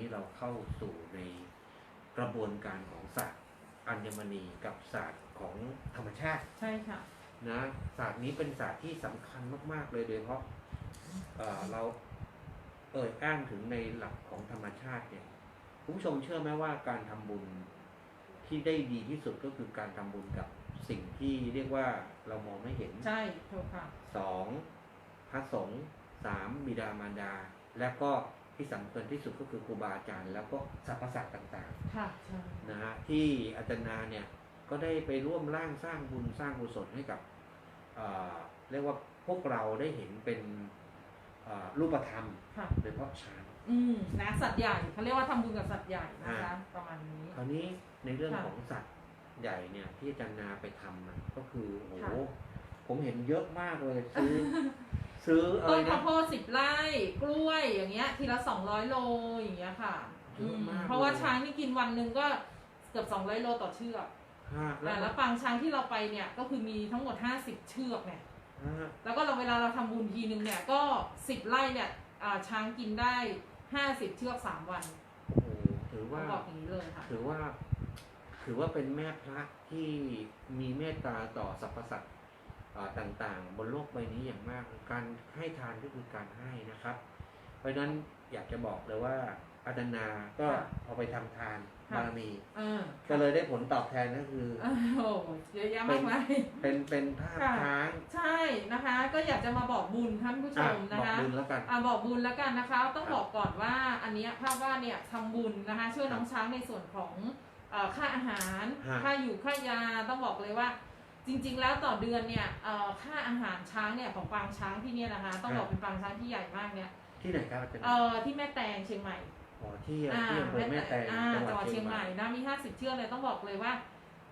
นี้เราเข้าสู่ในกระบวนการของศาสตร์อัญมณีกับศาสตร์ของธรรมชาติใช่ค่ะนะศาสตร์นี้เป็นศาสตร์ที่สำคัญมาก ๆ เลยโดยเฉพาะเอ่อเราเอ่ยอ้างถึงในหลักของธรรมชาติเนี่ยคุณผู้ชมเชื่อไหมว่าการทำบุญที่ได้ดีที่สุดก็คือการทำบุญกับสิ่งที่เรียกว่าเรามองไม่เห็นใช่ถูกค่ะสองพระสงฆ์สามบิดามารดา และก็ ที่สำคัญที่สุดก็คือครูบาอาจารย์ แล้วก็สรรพสัตว์ต่างค่ะใช่ๆนะฮะที่อาจารย์นาเนี่ยก็ได้ไปร่วมร่างสร้างบุญสร้างกุศลให้กับเอ่อเรียกว่าพวกเราได้เห็นเป็นเอ่อรูปธรรมค่ะ โดยเฉพาะช้าง อืมนะสัตว์ใหญ่เขาเรียกว่าทำบุญกับสัตว์ใหญ่นะคะ อ่า ประมาณนี้ คราวนี้ในเรื่องค่ะของสัตว์ใหญ่เนี่ยที่อาจารย์นาไปทำน่ะก็คือโอ้โหค่ะ ผมเห็นเยอะมากเลยซื้อ ซื้ออะไรต้นนะข้าวโพดสิบไร่กล้วยอย่างเงี้ย ทีละสองร้อยโลอย่างเงี้ยค่ะเยอะมากเพราะว่าเลยช้างนี่กินวันหนึ่งก็เกือบสองร้อยโลต่อเชือกฮะอ่าแล้วปางช้างที่เราไปเนี่ยก็คือมีทั้งหมดห้าสิบเชือกเนี่ย ฮะแล้วก็เราเวลาเราทำบุญทีนึงเนี่ยก็สิบไร่เนี่ยอ่าช้างกินได้ห้าสิบเชือกสามวันโอ้โหถือต้อว่างบอกอย่างนี้เลยค่ะ ถือว่า ถือว่าเป็นแม่พระที่มีเมตตาต่อสรรพสัตว์อ่า ต่างๆ บนโลกใบนี้อย่างมาก การให้ทานก็คือการให้นะครับ เพราะฉะนั้นอยากจะบอกเลยว่าอาจารย์นาก็ค่ะเอาไปทำทานค่ะบารมีเออก็เลยได้ผลตอบแทนก็คือโอ้โหเยอะแยะมากมายเป็นเป็นภาพค่ะช้างใช่นะคะ ก็อยากจะมาบอกบุญท่านผู้ชอะมนะบอกคะบุญแล้วกันอ่าบอกบุญแล้วกันนะคะ ต้องครับบอกก่อนว่าอันเนี้ยภาพว่าเนี่ยทำบุญนะคะ ช่วยน้องช้างในส่วนของเอ่อค่าอาหารฮะค่าอยู่ค่ายาต้องบอกเลยว่า จริงๆแล้วต่อเดือนเนี่ยเอ่อค่าอาหารช้างเนี่ยของปางช้างที่เนี่ยนะคะต้องบอกเป็นปางช้างที่ใหญ่มากเนี่ยที่ไหนครับอาจารย์เอ่อที่แม่แตงเชียงใหม่อ๋อที่อ่าที่อำเภอแม่แตงอ่าจังหจังหวัวัดดเชีเชียยงงใหใหม่ม่นะมีห้าสิบเชือกเลยต้องบอกเลยว่า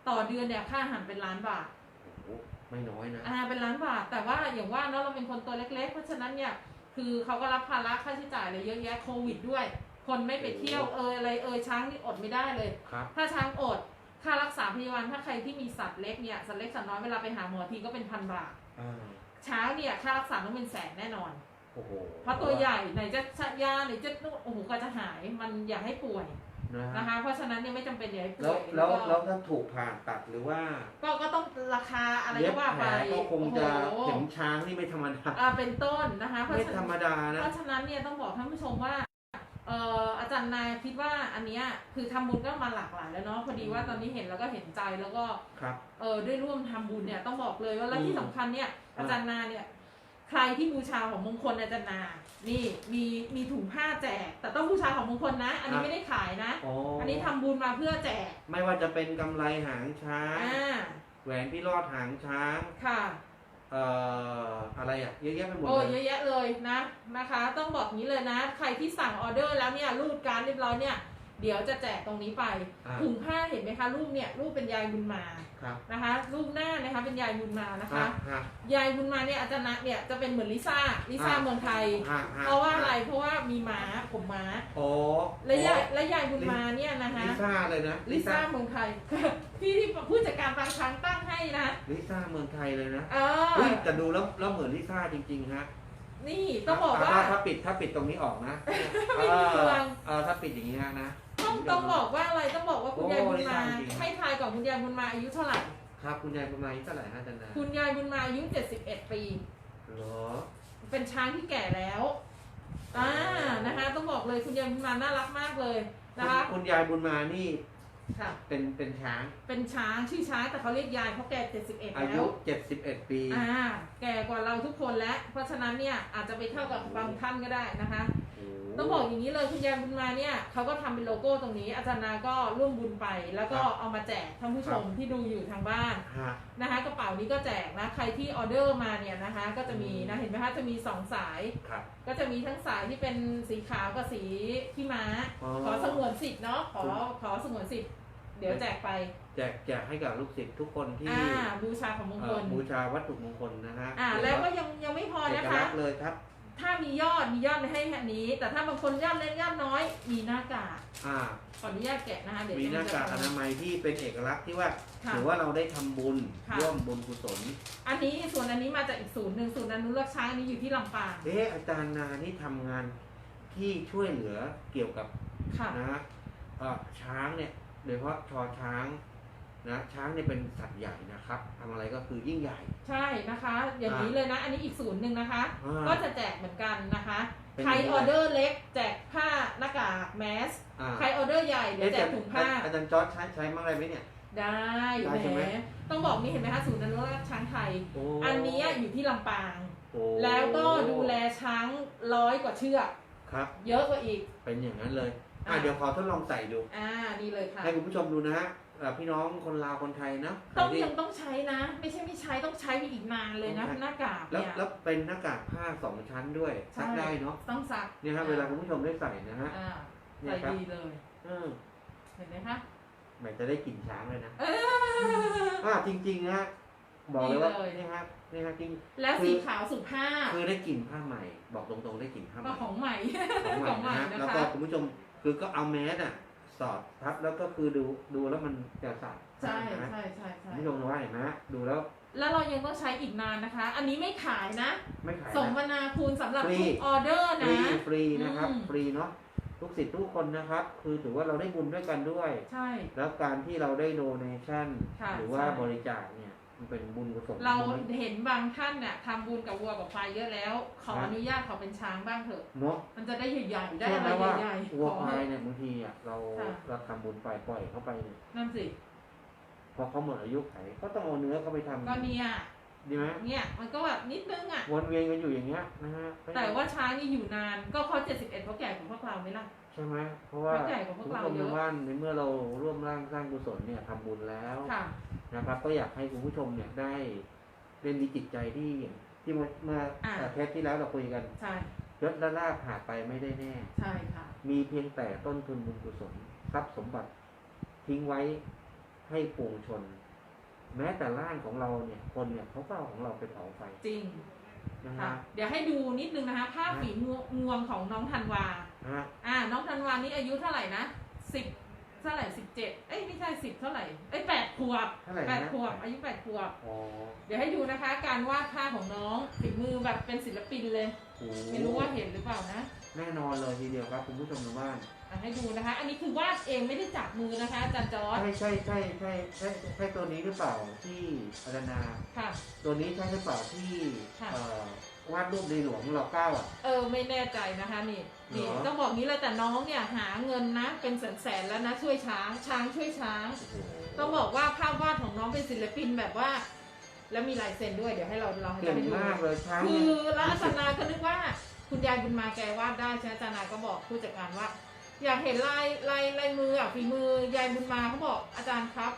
ต่อเดือนเนี่ยค่าอาหารเป็นล้านบาทโอ้โหไม่น้อยนะอ่าเป็นล้านบาท แต่ว่าอย่างว่าเนาะเราเป็นคนตัวเล็ก ๆ เพราะฉะนั้นเนี่ยคือเขาก็รับภาระค่าใช้จ่ายอะไรเยอะแยะโควิดด้วย คนไม่ไปเที่ยวเอยอะไรเอยช้างนี่อดไม่ได้เลยครับถ้าช้างอด ค่ารักษาพยาบาลถ้าใครที่มีสัตว์เล็กเนี่ยสัตว์เล็กสัตว์น้อยเวลาไปหาหมอทีก็เป็นพันบาทอ่าช้างเนี่ยค่ารักษาต้องเป็นแสนแน่นอน โอ้โหเพราะตัวใหญ่ไหนจะชะยาไหนจะนู่นโอ้โหก็จะหายมันอย่าให้ป่วยนะฮะนะคะ เพราะฉะนั้นเนี่ยไม่จำเป็นอย่าให้ป่แล้ววยแล้วก็แล้วถ้าถูกผ่าตัดหรือว่าก็ก็ต้องราคาอะไรเย็ก็บว่าแผไปลก็คงจะโอ้โหเข็มช้างนี่ไม่ธรรมดาอ่าเป็นต้นนะคะเพราะไม่ฉะธรนั้นรมดานะ เพราะฉะนั้นเนี่ยต้องบอกท่านผู้ชมว่า เอ่ออาจารย์นายคิดว่าอันเนี้ยคือทำบุญก็มาหลากหลายแล้วเนาะพอดีว่าตอนนี้เห็นแล้วก็เห็นใจแล้วก็ครับ เออได้ร่วมทำบุญเนี่ยต้องบอกเลยว่าและอืม ที่สำคัญเนี่ยอาจารย์นาเนี่ย ใครที่บูชาของมงคลอาจารย์นานี่มีมีถุงผ้าแจก แต่ต้องบูชาของมงคลนะ อันนี้ไม่ได้ขายนะ อ๋ออัอันนี้ทำบุญมาเพื่อแจกไม่ว่าจะเป็นกำไรหางช้าง อ่าแหวนพี่รอดหางช้าง ค่ะ เอ่อ อะไรอะเยอะแยะไปหมดโอ้เลเยยอะแยะเลยนะนะคะ ต้องบอกงี้เลยนะ ใครที่สั่งออเดอร์แล้วเนี่ยรูดการดเรียบร้อยเนี่ย เดี๋ยวจะแจกตรงนี้ไปอ่า ถุงผ้าเห็นไหมคะรูปเนี่ยรูปเป็นยายบุญมาครับนะคะรูปหน้านะคะเป็นยายบุญมานะคะ ฮะฮะยายบุญมาเนี่ยอาจารย์นะเนี่ยจะเป็นเหมือนลิซ่าลิซ่าอ่า เมืองไทย ฮะฮเพราะว่าอะไรเพราะว่ามีม้าผมม้าโอ้และยายและยายบุญมาเนี่ยนะคะลิซ่าเลยนะลิซ่าเมืองไทย ที่ที่ผู้จัดการบางครั้งตั้งให้นะลิซ่าเมืองไทยเลยนะเออเฮ้ยแต่ดูแล้วแล้วเหมือนลิซ่าจริง ๆ ฮะนี่ต้องบอกว่า ถ้ถ้าปิดถ้าปิดตรงนี้ออกนะ ไม่มีพลัง เออถ้าปิดอย่างนี้นะ ต้องต้องบอกว่าอะไรต้องบอกว่าคุณยายบุญมาโอ้ลิซ่าจริงให้ทายก่อนคุณยายบุญมาอายุเท่าไหร่ ครับคุณยายประมาณเท่าไหร่ฮะอาจันนาคุณยายบุญมาอายุ 71 ปี เหรอเป็นช้างที่แก่แล้วอ่านะคะ ต้องบอกเลยคุณยายบุญมาน่ารักมากเลยนะคะ คุณคุณยายบุญมานี่ค่ะ เป็นเป็นช้าง เป็นช้างชื่อช้างแต่เขาเรียกยายเพราะแก่71อาแล้ยุว 71 ปี อ่า แก่กว่าเราทุกคนแล้ว เพราะฉะนั้นเนี่ยอาจจะไปเท่ากับบางท่านก็ได้นะคะโอ้ ต้องบอกอย่างนี้เลยคุณยายบุญมาเนี่ยเขาก็ทำเป็นโลโก้ตรงนี้ อาจารย์นาก็ร่วมบุญไป แล้วก็เอามาแจกท่านผู้ชมที่ดูอยู่ทางบ้านฮะนะคะกระเป๋านี้ก็แจกนะใครที่ออเดอร์มาเนี่ยนะคะ ก็จะมีนะเห็นไหมคะจะมีสองสายครับก็จะมีทั้งสายที่เป็นสีขาวกับสีขี้ม้าอ๋อขอสงวนสิทธิ์เนาะขอขอสงวนสิทธิ์เดี๋ยวแจกไปแจกแจกให้กับลูกศิษย์ทุกคนที่อ่าบูชาของมงเอ่คอลบูชาวัตถุมงคลนะฮะอ่าแล้วก็ยังยังไม่พอเอนะกคะลักษณ์เลยครับ ถ้ามียอดมียอดให้แค่นี้ แต่ถ้าบางคนยอดเล็กยอดน้อย มีหน้ากากอ่า ขออนุญาตแกะนะคะเดี๋ยว มีจะหน้ากากอนามัยที่เป็นเอกลักษณ์ที่ว่าค่ะถือว่าเราได้ทำบุญค่ะ ร่วมบุญกุศล อันนี้ส่วนอันนี้มาจากอีกศูนย์หนึ่งศูนย์อนุรักษ์ช้างอันนี้อยู่ที่ลำปางเอ๊ะอาจารย์นานี่ทำงานทที่ช่วยเหลือเกี่ยวกับค่ะ นะฮะเอ่อช้างเนี่ย โดยเฉพาะชอช้าง นะช้างเนี่ยเป็นสัตว์ใหญ่นะครับทำอะไรก็คือยิ่งใหญ่ ใช่นะคะ อย่างนี้อ่าเลยนะ อันนี้อีกศูนย์หนึ่งนะคะ อ่าก็จะแจกเหมือนกันนะคะ เป็นใครยังไงออเดอร์เล็กแจกผ้าหน้ากากแมส อ่า ใครออเดอร์ใหญ่เดี๋ยวแจกถุงผ้าอาจารย์จอร์จใช้ใช้มั้งอะไรไหมเนี่ย ได้ได้แหใช่ไหม มต้องบอกนี่เห็นไหมคะศูนย์อนุรักษ์ช้างไทย โอันนี้อยู่ที่ลำปาง โอ้แล้วก็ดูแลช้างร้อยกว่าเชือก ครับ เยอะกว่าอีก เป็นอย่างนั้นเลย อะอะ เดี๋ยวขอทดลองใส่ดู อ่านี่เลยค่ะ ให้คุณผู้ชมดูนะฮะ เอ่อพี่น้องคนลาวคนไทยนะใครต้องที่ยังต้องใช้นะ ไม่ใช่ไม่ใช้ต้องใช้ไปอีกนานเลยนะต้องใช้หน้ากากแล้วเนี่ยแล้วเป็นหน้ากากผ้าสองชั้นด้วยซักได้เนาะต้องซักเนี่ยฮะเวลาคุณผู้ชมได้ใส่นะฮะอ่าเนี่ใส่ยครับดีเลยเออเห็นไหมคะแหมจะได้กลิ่นช้างเลยนะเอออ่าจริงๆนะฮะบอกเลยว่าดีเลยนี่ฮะนี่ฮะจริงแล้วคือสีขาวสุภาพคือได้กลิ่นผ้าใหม่ บอกตรงๆได้กลิ่นผ้าใหก็ม่ของใหม่ของใหม่นะฮะนะแล้วก็คุณผู้ชมคือก็เอาแมสอะ สอดทับแล้วก็คือดูดูแล้วมันจะสาดใช่นะใช่ใช่ใช่คุณผู้ชมว่าเห็นไหมฮะดูแล้ว แล้วเรายังต้องใช้อีกนานนะคะ อันนี้ไม่ขายนะ ไม่ขายสมนะนาคุณสำหรับฟรีทุกออเดอร์ฟนะรีฟรีนะครับอืมฟรีเนาะทุกสิทธิ์ทุกคนนะครับ คือถือว่าเราได้บุญด้วยกันด้วย ใช่ แล้วการที่เราได้โดเนชั่นค่ะหรือว่าใช่บริจาคเนี่ย มันเป็นบุญกุศลเราตงนี้เห็นบางท่านเนี่ยทำบุญกับวัวกับควายเยอะแล้ว ขอครับอนุญาตขอเป็นช้างบ้างเถอะ เนาะมันจะได้ใหญ่ๆได้ใช่อะไหมไรว่าใหญ่ๆวัวขอควายเถอะเนี่ยบางทีอะเราค่ะเราทำบุญไปปล่อยเข้าไปเนี่ยนั่นสิพอเขาหมดอายุไขก็ต้องเอาเนื้อเขาไปทำก็เนี่ยดีไหมเนี่ยมันก็แบบนิดนึงอะวนเวียนกันอยู่อย่างเงี้ยนะฮะแต่ว่าช้างนี่อยู่นานก็เขา71เขาแก่กว่าพวกเราไหมล่ะใช่ไหมเพราะว่าเขาใหญ่กว่าพวคุกณเราผู้ชมเยทาอะงบ้านในเมื่อเราร่วมร่างสร้างกุศลเนี่ยทำบุญแล้วค่ะ นะครับ ก็อยากให้คุณผู้ชมเนี่ยได้ได้มีจิตใจที่ที่เมื่อเมื่ออ่า เทปที่แล้วเราคุยกันใช่ ยศและลาภหาไปไม่ได้แน่ ใช่ค่ะ มีเพียงแต่ต้นทุนบุญกุศลทรัพย์สมบัติทิ้งไว้ให้ปวงชน แม้แต่ร่างของเราเนี่ย คนเนี่ยเขาก็เอาของเราไปเผาไฟจริงนะค่ะ ฮะเดี๋ยวให้ดูนิดนึงนะคะภาพฮะฝีงวงวงของน้องธันวาฮะ อ่า น้องธันวานี่อายุเท่าไหร่นะสิบ เท่าไหร่สิบเจ็ดเอ้ยไม่ใช่สิบเท่าไหร่เอ้ยแปดขวบเท่าไหร่แปดนะขวบอายุแปดขวบ อ๋อเดี๋ยวให้ดูนะคะ การวาดภาพของน้องฝีมือแบบเป็นศิลปินเลยโอ้ไม่รู้ว่าเห็นหรือเปล่านะแน่นอนเลยทีเดียวครับคุณผู้ชมทางบ้านอะให้ดูนะคะ อันนี้คือวาดเองไม่ได้จับมือนะคะอาจารย์จอร์ดใช่ใช่ใช่ใช่ใช่ใช่ตัวนี้หรือเปล่าที่อาจารย์นา ค่ะ ตัวนี้ใช่หรือเปล่าที่ค่ะ เอ่อวาดรูปในหลวงรอเก้าอะ เออไม่แน่ใจนะคะนี่ นี่เหรอ ต้องบอกงี้เลยแต่น้องเนี่ยหาเงินนะ เป็นแสนๆแล้วนะช่วยช้างช้างช่วยช้างโอ้โหต้องบอกว่าภาพวาดของน้องเป็นศิลปินแบบว่า แล้วมีลายเซ็นด้วยเดี๋ยวให้เราลองให้เก่เรางให้ดูมากเลยช้างคืเนี่อยแล้วอาจารย์นาก็นึกว่า คุณยายบุญมาแกวาดได้ใช่ไหมอาจารย์นาก็บอกผู้จัดการว่า อยากเห็นลายลายลายมืออะฝีมือยายบุญมาเขาบอกอาจารย์ครับ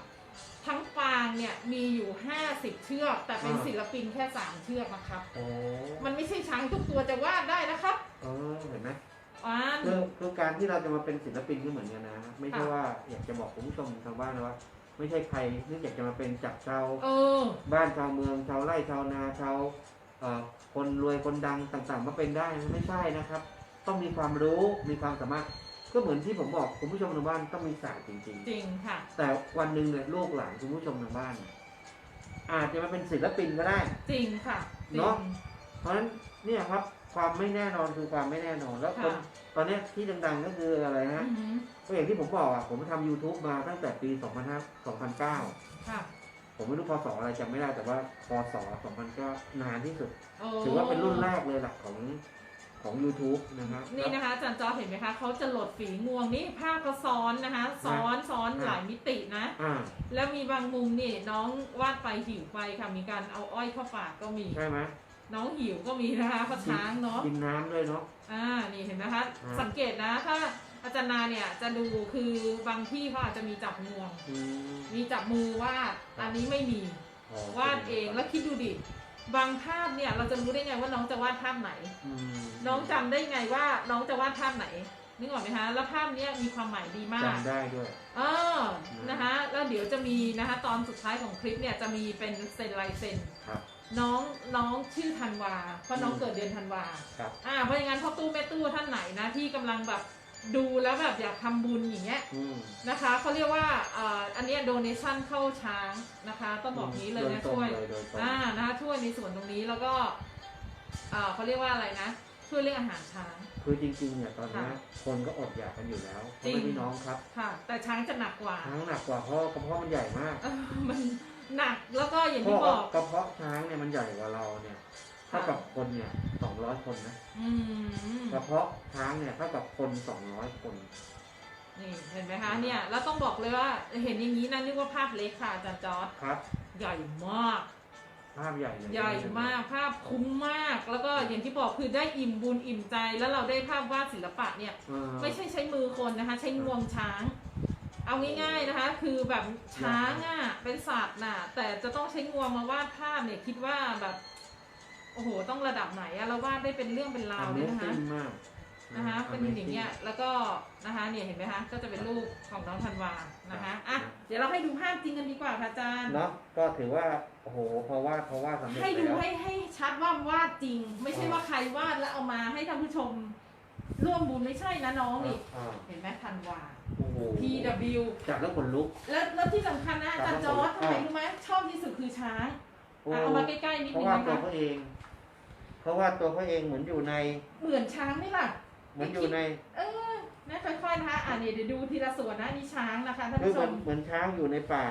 ทั้งปางเนี่ยมีอยู่ห้าสิบเชือก แต่เป็นศิลปินแค่สามเชือกนะครับ โอ้มันไม่ใช่ช้างทุกตัวจะวาดได้นะครับ การที่เราจะมาเป็นศิลปินก็เหมือนกันนะ ไม่ใช่ค่ะว่าอยากจะบอกคุณผู้ชมทางบ้านนะว่า ไม่ใช่ใครนึกอยากจะมาเป็นจากชาวเออ บ้านชาวเมืองชาวไร่ชาวนาชาวเอ่อคนรวยคนดังต่างๆ มาเป็นได้นะไม่ใช่นะครับ ต้องมีความรู้มีความสามารถ ก็เหมือนที่ผมบอกคุณผู้ชมทางบ้านต้องมีศาสตร์จริง จริงค่ะ ๆ แต่วันหนึ่งเนี่ยลูกหลานคุณผู้ชมทางบ้านเนี่ยอาจจะมาเป็นศิลปินก็ได้ จริงค่ะจริเนงอะ เพราะฉะนั้นเนี่ยครับความไม่แน่นอนคือความไม่แน่นอน แล้วคนค่ะ ตอนเนี้ยที่ดังๆก็คืออะไรอืฮะอหือก็อย่างที่ผมบอกอะ ผมทำ YouTube มาตั้งแต่ปี 2005 2009 ค่ะผมไม่รู้พศอะไรจำไม่ได้แต่ว่าพศ2009นานที่สุดโอ้ถือว่าเป็นรุ่นแรกเลยหลักของของ YouTube นะครับนี่นะคะอาจารย์จอร์จเห็นไหมคะเขาจะโหลดฝีงวงนี่ภาพเขาซ้อนนะคะ ซ้อนซ้อนหลายมิตินะ อ่าแล้วมีบางมุมนี่น้องวาดไปหิวไปค่ะมีการเอาอ้อยเข้าปากก็มี ใช่ไหม น้องหิวก็มีนะคะเพราะช้างเนาะกินน้ำด้วยเนาะอ่านี่เห็นไหมคะอ่าสังเกตนะถ้าอาจารย์นาเนี่ยจะดูคือบางที่เขาอาจจะมีจับงวงอืมมีจับมือวาดอันนี้ไม่มีอ๋อวาดเองแล้วคิดดูดิบางภาพเนี่ยเราจะรู้ได้ไงว่าน้องจะวาดภาพไหนอืมน้องจำได้ไงว่าน้องจะวาดภาพไหนนึกออกไหมคะแล้วภาพเนี้ยมีความหมายดีมากจำได้ด้วยเออนะคะแล้วเดี๋ยวจะมีนะคะตอนสุดท้ายของคลิปเนี่ยจะมีเป็นเซ็นลายเซ็นครับ น้องน้องชื่อธันวา เพราะน้องอืมเกิดเดือนธันวาครับ อ่าเพราะอย่างนั้นพ่อตู้แม่ตู้ท่านไหนนะที่กำลังแบบดูแล้วแบบอยากทำบุญอย่างเงี้ยอืม นะคะเขาเรียกว่าอ่าอันเนี้ยโดเนชั่นเข้าช้างนะคะต้องบอกนี้เลยนะโดตรงช่วยเลยโดยตรง อ่านะคะช่วยในส่วนตรงนี้แล้วก็อ่าเขาเรียกว่าอะไรนะ ช่วยเรื่องอาหารช้าง คือจริงๆเนี่ยตอนเนี้ยค่ะคนก็อดอยากกันอยู่แล้วจริงพ่อแม่พี่น้องครับค่ะ แต่ช้างจะหนักกว่าช้างหนักกว่าเพราะกระเพาะมันใหญ่มาก เออมันหนักแล้วก็ อย่างเพที่ราะบอกกระเพาะช้างเนี่ยมันใหญ่กว่าเราเนี่ยเท่ากับคนเนี่ยสองร้อยคนนะอืมกระเพาะช้างเนี่ยเท่ากับคนสองร้อยคนนี่เห็นไหมคะเนี่ยแล้วต้องบอกเลยว่าเห็นอย่างนี้นะนึกว่าภาพเล็กค่ะอาจารย์จอร์ดครับ ใหญ่มาก ภาพใหญ่เลยใหญ่มากภาพคุ้มมาก แล้วก็อย่างที่บอกคือได้อิ่มบุญอิ่มใจ แล้วเราได้ภาพวาดศิลปะเนี่ยเออไม่ใช่ใช้มือคนนะคะ ใช้งวงช้าง เอาง่ายๆนะคะ คือแบบช้างอะเป็นสัตว์น่ะ แต่จะต้องใช้งวงมาวาดภาพเนี่ยคิดว่าแบบโอ้โหต้องระดับไหนอะเราวาดได้เป็นเรื่องเป็นราวเลยนะคะ Amazing มากนะคะเป็น Amazing อย่างเงี้ยแล้วก็นะคะเนี่ยเห็นไหมคะก็จะเป็นรูปของน้องธันวานะคะอะเดี๋ยวเราให้ดูภาพจริงกันดีกว่าค่ะอาจารย์เนาะก็ถือว่าโอ้โหพอวาดพอวาดสำเร็จให้ดูแล้วให้ให้ชัดว่าวาดจริง ไม่ใช่ว่าใครวาดแล้วเอามาให้ท่านผู้ชมร่วมบุญไม่ใช่นะน้องนี่อ่าเห็นไหมธันวา โอ้โห TW จับแล้วขนลุก แล้วแล้วที่สำคัญนะอาจารย์จอร์ดทำไมรู้ไหมชอบที่สุดคือช้างโอ้อะเอามาใกล้ๆนิดเพราะนึงว่านะตัวคะเขาเอง เพราะว่าตัวเขาเองเหมือนอยู่ใน เหมือนช้างไหมล่ะ เหมือนอยู่ในเออนะค่อยๆนะคะอ่านี่เดี๋ยวดูทีละส่วนนะนี่ช้างนะคะท่านคือผู้ชเหมือนมเหมือนช้างอยู่ในป่า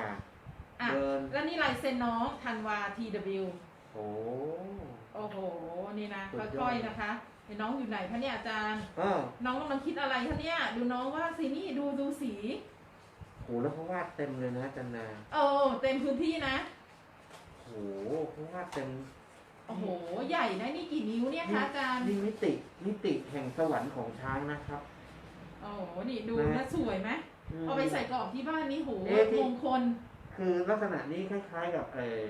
อะเดิน แล้วนี่ลายเซ็นน้องธันวา TW โอ้โอ้โห นี่นะสุดยอดค่อยๆ นะคะ เห็นน้องอยู่ไหนคะเนี่ยอาจารย์เออน้องกำลังคิดอะไรคะเนี่ย ดูน้องว่าสินี่ดูดูสี โหแล้วเขาวาดเต็มเลยนะจันนาโอ้เต็มพื้นที่นะ โหเขาวาดเต็มโอ้โห ใหญ่นะนี่กี่นิ้วเนี่ยคะอาจารย์ นี่มิติมิติแห่งสวรรค์ของช้างนะครับโอ้โห นี่ดูนะนะสวยไหมม เอาไปใส่กรอบที่บ้านนี่โหเอ๊ะที่ มงคล คือลักษณะนี้คล้าย ๆ กับเออ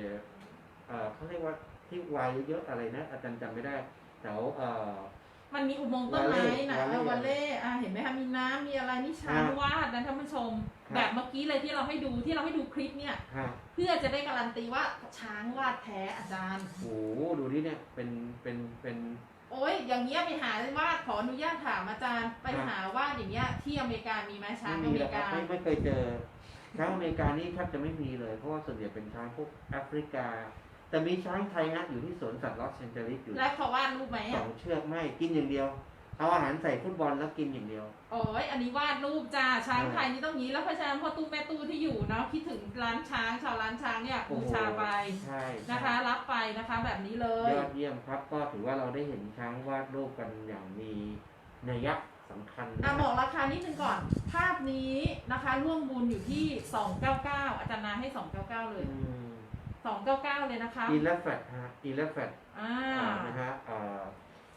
เออเขาเรียกว่าที่วายเยอะๆอะไรนะ อาจารย์จำไม่ได้ แถวเออมันมีอุโมงค์ต้นไม้นะวาเล่เออวาเล่อะเห็นไหมคะมีน้ำมีอะไรนี่ช้างอะวาดนะท่านผู้ชม ครับ แบบเมื่อกี้เลยที่เราให้ดูที่เราให้ดูคลิปเนี่ย ฮะเพื่อจะได้การันตีว่าช้างวาดแท้อาจารย์ โหดูนี่เนี่ยเป็นเป็นเป็น โอ้ยอย่างเงี้ยไปหาวาดขออนุญาตถามอาจารย์ ไปหาวาดอย่างเงี้ยที่อเมริกามีไหมช้างไม่อมีเมหรริอกครับกาไม่ไม่เคยเจอช้างอเมริกานี่แทบจะไม่มีเลย เพราะว่าส่วนใหญ่เป็นช้างพวกแอฟริกา แต่มีช้างไทยนะอยู่ที่สวนสัตว์ลอสแอนเจลิสอยู่และเขาวาดรูปไหมสออะงเชือกไม่กินอย่างเดียว เอาอาหารใส่ฟุตบอลแล้วกินอย่างเดียว โอ้ยอันนี้วาดรูปจ้าช้างไทยนี่ต้องอย่างนี้แล้วเพราะฉะนั้นพอตู้แม่ตู้ที่อยู่เนาะคิดถึงร้านช้างชาวร้านช้างเนี่ยโอ้บูโหชาไปใช่นะคะ รับไปนะคะแบบนี้เลย ยอดเยี่ยมครับ ก็ถือว่าเราได้เห็นช้างวาดรูปกันอย่างมีนัยยะสำคัญอะบอกราคานิดนึงก่อน ภาพนี้นะคะ ร่วมบุญอยู่ที่ 299 อาจารย์นาให้ 299 เลย อืม 299เลยนะคะอีเลฟเฟตฮะอีเลฟเฟตอ่านะฮะเอ่อ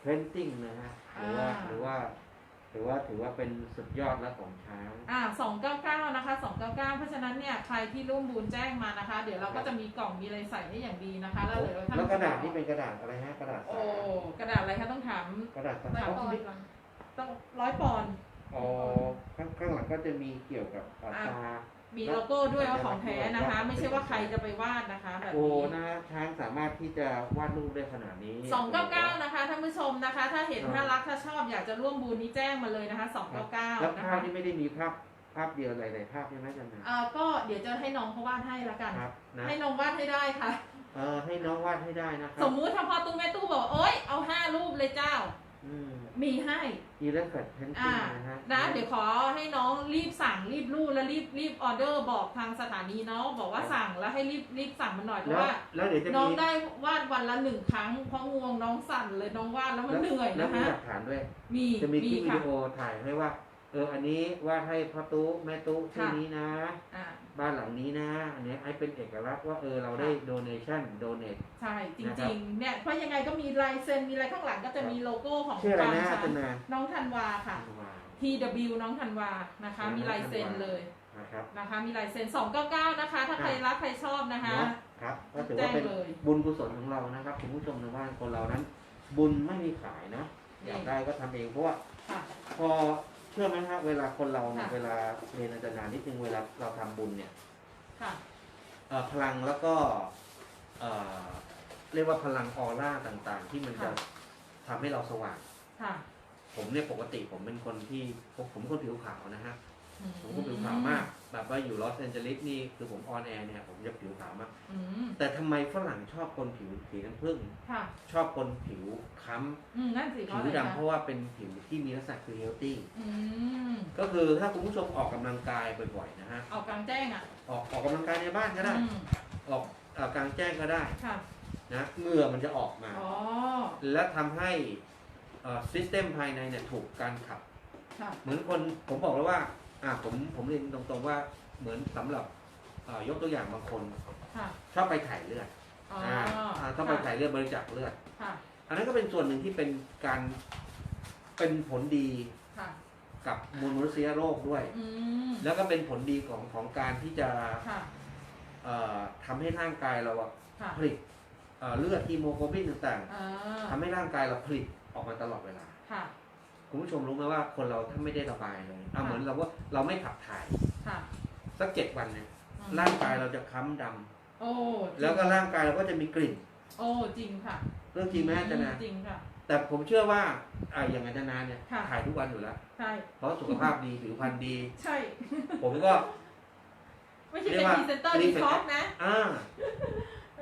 เพนติ้งนะฮะหรือว่าอ่าหรือว่าถือว่าถือว่าเป็นสุดยอดแล้วของช้างอ่า299นะคะ299เพราะฉะนั้นเนี่ยใครที่ร่วมบุญแจ้งมานะคะ เดี๋ยวเราก็จะมีกล่องมีอะไรใส่ให้อย่างดีนะคะ แล้วเดี๋ยวท่านแล้วกระดาษนี่เป็นกระดาษอะไรฮะกระดาษโอ้กระดาษอะไรคะต้องถามกระดาษสร้อยต๊อกปอนนี่ด์ต้องร้อยปอนด์อ๋อข้างข้างหลังก็จะมีเกี่ยวกับอ่าอะตา มีโลโก้ด้วยว่าของแท้นะคะ ไม่ใช่ว่าใครจะไปวาดนะคะแบบโอ้นี้ นะช้างสามารถที่จะวาดรูปได้ขนาดนี้ 299 นะคะท่านผู้ชมนะคะ ถ้าเห็นอ่าถ้ารักถ้าชอบอยากจะร่วมบุญนี้แจ้งมาเลยนะคะ299แล้วนะภาคะพนี่ไม่ได้มีภาพภาพเดียวหลายๆภาพใช่ไหมจันนะอ่าก็เดี๋ยวจะให้น้องเขาวาดให้ละกัน ครับนะให้น้องวาดให้ได้ค่ะ เออให้น้องวาดให้ได้นะครัสมมุติถ้าพ่อตู้แม่ตู้บอกโอ๊ยเอาห้ารูปเลยเจ้า อืม มีให้อีเลฟเฟตเพนติ้อ่างนะฮะนะเดี๋ยวขอให้น้องรีบสั่งรีบรูดแล้วรีบรีบออเดอร์บอกทางสถานีเนาะบอกว่าสั่งแล้วให้รีบรีบสั่งมันหน่อยเพแล้วราะว่า แล้วเดี๋ยวจะน้องมีได้วาดวันละหนึ่งครั้งเพราะงวงน้องสั่นเลยน้องวาดแล้วมันเหนื่อยแล้วนะมีคะ หลักฐานด้วย มีจะมีคลิปวิค่ะ ดีโอถ่ายให้ว่า เอออันนี้วาดให้พ่อตู้แม่ตู้ที่ค่ะ นี้นะ อ่า บ้านหลังนี้นะอันนี้ไอ้เป็นเอกลักษณ์ว่าเออเราได้ donation donate ใช่จนะครัริบงๆเนี่ยเพราะยังไงก็มีลายเซ็นมีอะไรข้างหลังก็จะมีโลโก้ของชื่ออะไรนะฟาอาร์มจารย์นาน้องธันวาค่ะว้าว TW น้องธันวานะคะน้องมีลายเซ็นธันวาเลยนะครับ นะคะ มีลายเซ็น299 นะคะ ถ้าใครรักใครชอบนะคะเนาะครับก็ถือว่าเป็นแจ้งเลยบุญกุศลของเรานะครับคุณผู้ชมทางบ้านคนเรานั้น บุญไม่มีขายนะอยากได้ก็ทำเองเพราะว่าค่ะ พอ เชื่อไหมครับเวลาคนเราเนี่ยค่ะ เวลาเรียนอาจารย์นิดนึงเวลาเราทำบุญเนี่ยค่ะ เอ่อพลังแล้วก็เอ่อเรียกว่าพลังออร่าต่างๆ ที่มันจะค่ะ ทำให้เราสว่าง ค่ะ ผมเนี่ยปกติผมเป็นคนที่ผมผมเป็นคนผิวขาวนะฮะอื ผมก็ผิวขาวมาก แบบว่าอยู่ลอสแอนเจลิสนี่คือผมออนแอร์เนี่ยผมจะผิวขาวมาก อืมแต่ทำไมฝรั่งชอบคนผิวสีน้ำผึ้งค่ะ ชอบคนผิวค้อืมนั่นสิำเพราะผิอะวไรดำคะเพราะว่าเป็นผิวที่มีลักษณะคือเฮลตี้อืมก็คือถ้าคุณผู้ชมออกกำลังกายบ่อยๆนะฮะออกกลางแจ้งอะออกออกกำลังกายในบ้านก็ได้อืมออกเอ่อกลางแจ้งก็ได้ค่ะ นะเหงื่อมันจะออกมา อ๋อ และทำให้ซิสเต็มภายในเนี่ยถูกการขับ ค่ะ เหมือนคนผมบอกแล้วว่า อ่าผมผมเรียนตรงๆว่าเหมือนสำหรับเอ่อยกตัวอย่างบางคนค่ะชอบไปถ่ายเลือดอ๋ออ่าอ่าชอบไปถ่ายเลือดบริจาคเลือด ค่ะอันนั้นก็เป็นส่วนหนึ่งที่เป็นการเป็นผลดีค่ะกับมวลมนุษยโลกด้วย อืมแล้วก็เป็นผลดีของของการที่จะค่ะเอ่อทำให้ร่างกายเราอะค่ะผลิตเอ่อเลือดฮีโมโกลบินต่างอ่าๆทำให้ร่างกายเราผลิตออกมาตลอดเวลา ค่ะ คุณผู้ชมรู้ไหมว่าคนเราถ้าไม่ได้ระบายเลยเอาค่ะเหมือนเราว่าเราไม่ขับถ่าย ค่ะสักเจ็ดวันเนี่ยอืมร่างกายเราจะค้ำดำโอ้จริงแล้วก็ร่างกายเราก็จะมีกลิ่นโอ้จริงค่ะเรื่องจริงไหมอาจารย์นาจริงค่ะ แต่ผมเชื่อว่าอ่าอย่างอาจารย์นาเนี่ยค่ะ ถ่ายทุกวันอยู่แล้ว ใช่เพราะสุขภาพดีผิวพรรณดี ใช่ ผมก็ ไม่ใช่เรีเป็ยนกว่าพรีเซนเตอร์รีดีเฟกท็อกนะอ่า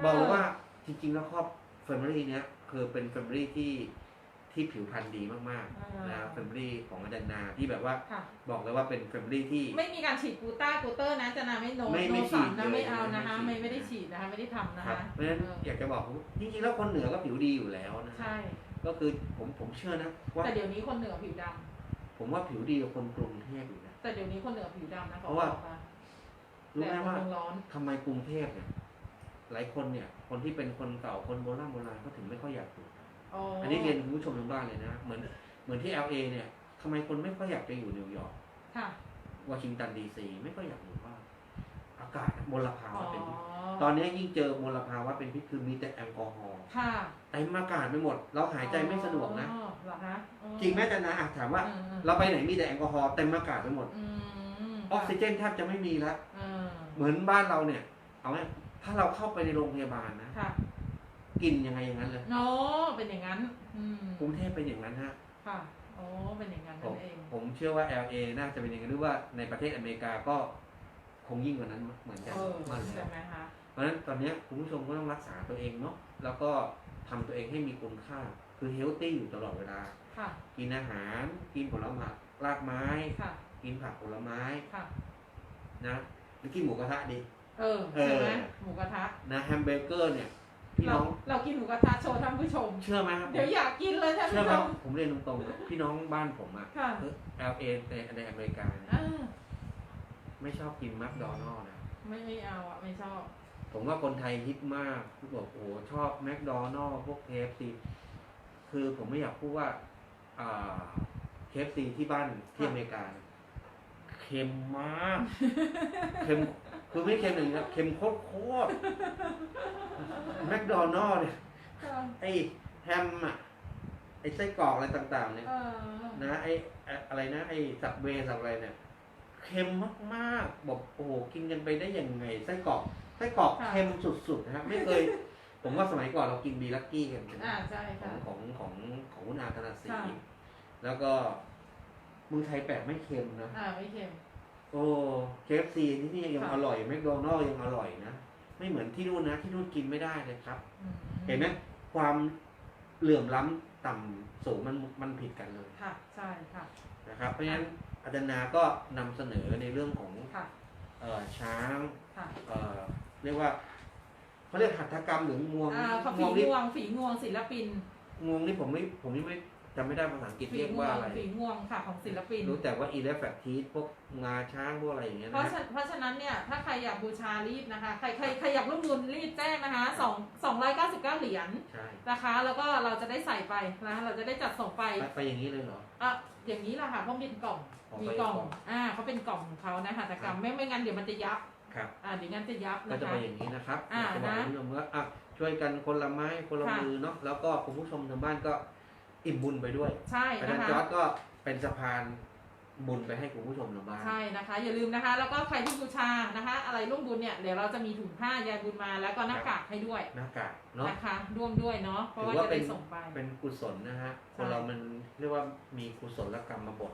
บอกเลยว่าจริงๆแล้วครอบแฟมิลี่เนี้ยคือเป็นแฟมิลี่ที่ ที่ผิวพรรณดีมากๆนะแฟมิลี่ของอาจารย์นาที่แบบว่าค่ะบอกเลยว่าเป็นแฟมิลี่ที่ ไม่มีการฉีดกูต้ากูเตอร์นะจะนาไม่โนไม่โนไม่ฉีสาดมนะเลยไม่เอานะคะไม่ไม่ฉีดไม่ได้ฉีดนะคะไม่ได้ทำนะครับคะเพราะฉะนั้นเอออยากจะบอกว่าจริงๆแล้วคนเหนือก็ผิวดีอยู่แล้วนะใช่ก็คือผมผมเชื่อนะว่าแต่เดี๋ยวนี้คนเหนือผิวดำผมว่าผิวดีกว่าคนกรุงเทพอยู่นะแต่เดี๋ยวนี้คนเหนือผิวดำนะเพราะว่าบอกนรู้ไหมแดดว่าเมืองร้อนทำไมกรุงเทพเนี่ยหลายคนเนี่ย คนที่เป็นคนเก่าคนโบราณโบราณเขาถึงไม่ค่อยอยากอยู่ อ๋ออัอันนี้เรียนคุณผู้ชมทางบ้านเลยนะ เหมือนเหมือนที่ LA เนี่ยทำไมคนไม่ค่อยอยากจะอยู่นิวยอร์กค่ะ วอชิงตันดีซีไม่ค่อยอยากอยู่บ้านอากาศมลภาอ๋อวะเป็นพิษตอนนี้ยิ่งเจอมลภาวะเป็นพิษคือมีแต่แอลกอฮอล์ค่ะเต็มอากาศไปหมด เราหายใจไม่สะดวกนะอ๋อเหรอคะอืจริงไหมอาจารย์นะอะถามว่าอืมอืมเราไปไหนมีแต่แอลกอฮอล์เต็มอากาศไปหมดอืมออกซิเจนแทบจะไม่มีแล้วอืมเหมือนบ้านเราเนี่ย เอาไงถ้าเราเข้าไปในโรงพยาบาลนะค่ะ กินยังไงอย่างนั้นเลยโนเป็นอย่างนั้น อืมกรุงเทพเป็นอย่างนั้นฮะค่ะโอ้เป็นอย่างนั้นผนั่มนเองผมเชื่อว่า LA น่าจะเป็นอย่างนั้นหรือว่าในประเทศอเมริกาก็คงยิ่งกว่านั้นเหมือนกันเออมากใช่ไหมคะเพราะฉะนั้นตอนเนี้ยคุณผู้ชมก็ต้องรักษาตัวเองเนาะแล้วก็ทำตัวเองให้มีคุณค่า คือเฮลตี้อยู่ตลอดเวลา ค่ะกินอาหาร กินผลไม้รากไม้ ค่ะกินผักผลไม้ค่ะ นะหรือกินหมูกระทะดี เออเออใช่ไหมหมูกระทะนะแฮมเบอร์เกอร์เนี่ย พี่เราน้อง เรากินหมูกระทะโชว์ท่านผู้ชม เชื่อไหมครับเดี๋ยวอยากกินเลยท่านเชื่อผู้ไหมชมผมเรียนตรงๆนะพี่น้องบ้านผมอะค่ะคือ LA ในในอเมริกาเนี่ยอ่าไม่ชอบกินแมคโดนัลล์นะ ไม่ไม่เอาอะไม่ชอบผมว่าคนไทยฮิตมากบอกโอ้โหชอบแมคโดนัลล์พวกเคฟซีคือผมไม่อยากพูดว่าอ่าเคฟซีที่บ้านที่อเมริกาเนี่ยเค็มมาก เค็ม คือไม่เค็มอย่างนี้นะเค็มโคตรโคตรแมคโดนัลล์เนี่ยค่ะไอ้แฮมอะไอ้ไส้กรอกอะไรต่างๆเนี่ยเออนะไอ้อะอะไรนะไอ้สับเวย์สับอะไรเนี่ยเค็มมากๆบอกโอ้โหกินกันไปได้ยังไงไส้กรอกไส้กรอกเค็มสุดๆนะฮะไม่เคย ผมว่าสมัยก่อนเรากินบีลักกี้กันอ่าใช่ขอค่ะงของของของคุณอาธนาศรีค่ะแล้วก็เมืองไทยแปลกไม่เค็มนะอ่าไม่เค็ม โอ้เคฟซีที่นี่ยังค่ะอร่อยแมคโดนัลล์ยังอร่อยนะ ไม่เหมือนที่นู่นนะ ที่นู่นกินไม่ได้เลยครับอืมเห็นไหมความเหลื่อมล้ำต่ำสูงมันมันผิดกันเลย ค่ะ ใช่ค่ะ นะครับ เพราะฉะนั้นอาจารย์นาก็นำเสนอในเรื่องของค่ะเอ่อช้างค่ะเอ่อเรียกว่าเขาเรียกหัตถกรรมหรืองวงอ่าเขางฝีวงนี่งวง ฝีงวงศิลปิน งวงนี่ผมไม่ผมยังไม่จำไม่ได้ภาษาอังกฤษฝีเรียกงวว่างอะไร ฝีงวงค่ะของศิลปิน รู้แต่ว่าอีเลฟแฟกทีสพวกงาช้างพวกอะไรอย่างเงี้ยเพนะราะฉะเพราะฉะนั้นเนี่ยถ้าใครอยากบูชารีดนะคะ ใครใครใครอยากร่วมบุญรีดแจ้งนะคะสองสองร้อยเก้าสิบเก้าเหรียญใช่นะคะ แล้วก็เราจะได้ใส่ไปนะเราจะได้จัดส่งไปไปไปอย่างนี้เลยเหรอ อะอย่างนี้แหละค่ะเพราะเป็นกล่องออกมีไปกล่องกล่อง อ่าเขาเป็นกล่องของเขานะหัตถกรรมไม่ไม่งั้นเดี๋ยวมันจะยับครับ อ่าเดี๋ยวงั้นจะยับก็นะจะคะ ไปอย่างนี้นะครับอ่าอยากจะบอกนะคุณผู้ชมว่าอะช่วยกันคนละไม้คนละค่ะ มือเนาะแล้วก็คุณผู้ชมทางบ้านก็ อิ่มบุญไปด้วยใช่อาจานะรย์คะ จอร์ดก็เป็นสะพานบุญไปให้คุณผู้ชมทางบ้านใช่นะคะ อย่าลืมนะคะ แล้วก็ใครที่บูชานะคะ อะไรร่วมบุญเนี่ยเดี๋ยวเราจะมีถุงผ้ายายบุญมาแล้วก็หน้ากากให้ด้วยหน้ากากเนาะ นะคะร่วมด้วยเนาะเพราะว่าถือว่าจะเป็ได้น ส่งไป เป็นกุศลนะฮะ คนเรามันเรียกว่ามีกุศลกรรมมาบท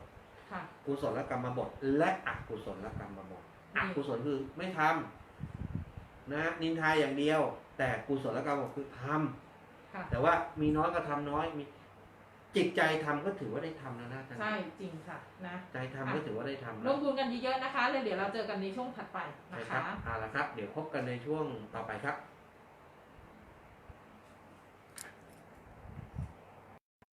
ค่ะ กุศลกรรมบท และอกุศลกรรมบทอนี่กุศลคือไม่ทำนะนินทาอย่างเดียว แต่กุศลกรรมบทคือทำค่ะ แต่ว่ามีน้อยก็ทำน้อยมี จิตใจทำก็ถือว่าได้ทำนะนะอาจารย์ใช่จริงค่ะนะใจทำก็ถือว่าได้ทำลแล้วงทุนกันเยอะๆนะคะแล้วเดี๋ยวเราเจอกันในช่วงถัดไปใช่นะครัคะบเอาละครับ เดี๋ยวพบกันในช่วงต่อไปครับ